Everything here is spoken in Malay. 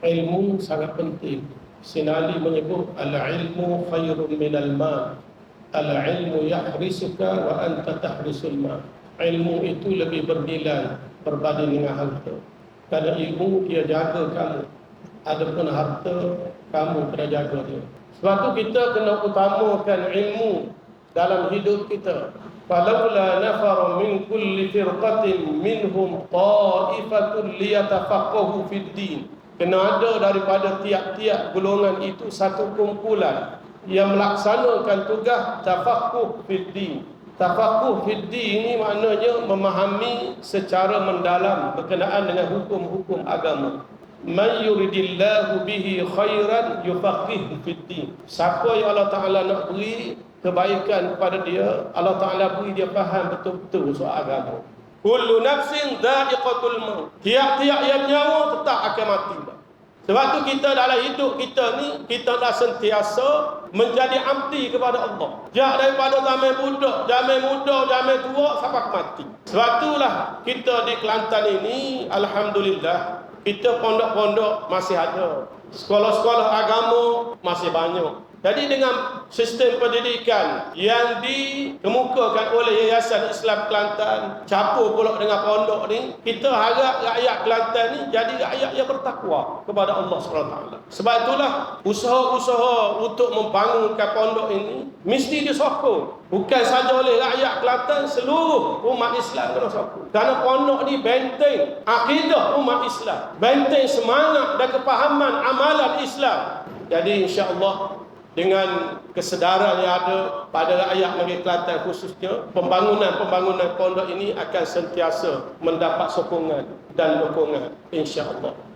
ilmu sangat penting. Sinali menyebut al-ilmu khairun minal ma. Al-ilmu yahrisuka wa anta tahrisul ma. Ilmu itu lebih bernilai berbanding dengan harta. Kerana ilmu dia jaga kamu. Adapun harta kamu kena jaga dia. Sebab kita kena utamakan ilmu dalam hidup kita. Falaula nafara min kulli firqatin minhum ta'ifatun liyatafaqahu fid din. Kena ada daripada tiap-tiap golongan itu satu kumpulan yang melaksanakan tugas tafaqquh fid din. Tafaqquh fid din ini maknanya memahami secara mendalam berkenaan dengan hukum-hukum agama. Man yuridillahu bihi khairan yufaqihu fid din. Siapa yang Allah Taala nak beri kebaikan kepada dia, Allah Taala beri dia faham betul-betul soal agama. Kullu nafsin dha'iqatul maut. Tiap-tiap yang nyawa tetap akan mati. Sebab tu kita dalam hidup kita ni, kita dah sentiasa menjadi abdi kepada Allah. Jak daripada zaman budak, zaman muda, zaman tua sampai mati. Sebab itulah kita di Kelantan ini, Alhamdulillah, kita pondok-pondok masih ada. Sekolah-sekolah agama masih banyak. Jadi dengan sistem pendidikan yang dikemukakan oleh Yayasan Islam Kelantan, campur pula dengan pondok ni, kita harap rakyat Kelantan ni jadi rakyat yang bertakwa kepada Allah SWT. Sebab itulah usaha-usaha untuk membangunkan pondok ini mesti disokong. Bukan saja oleh rakyat Kelantan, seluruh umat Islam kena sokong. Kerana pondok ni benteng akidah umat Islam. Benteng semangat dan kepahaman amalan Islam. Jadi insya-Allah dengan kesedaran yang ada pada rakyat negeri Kelantan khususnya pembangunan-pembangunan pondok ini akan sentiasa mendapat sokongan dan dukungan insya-Allah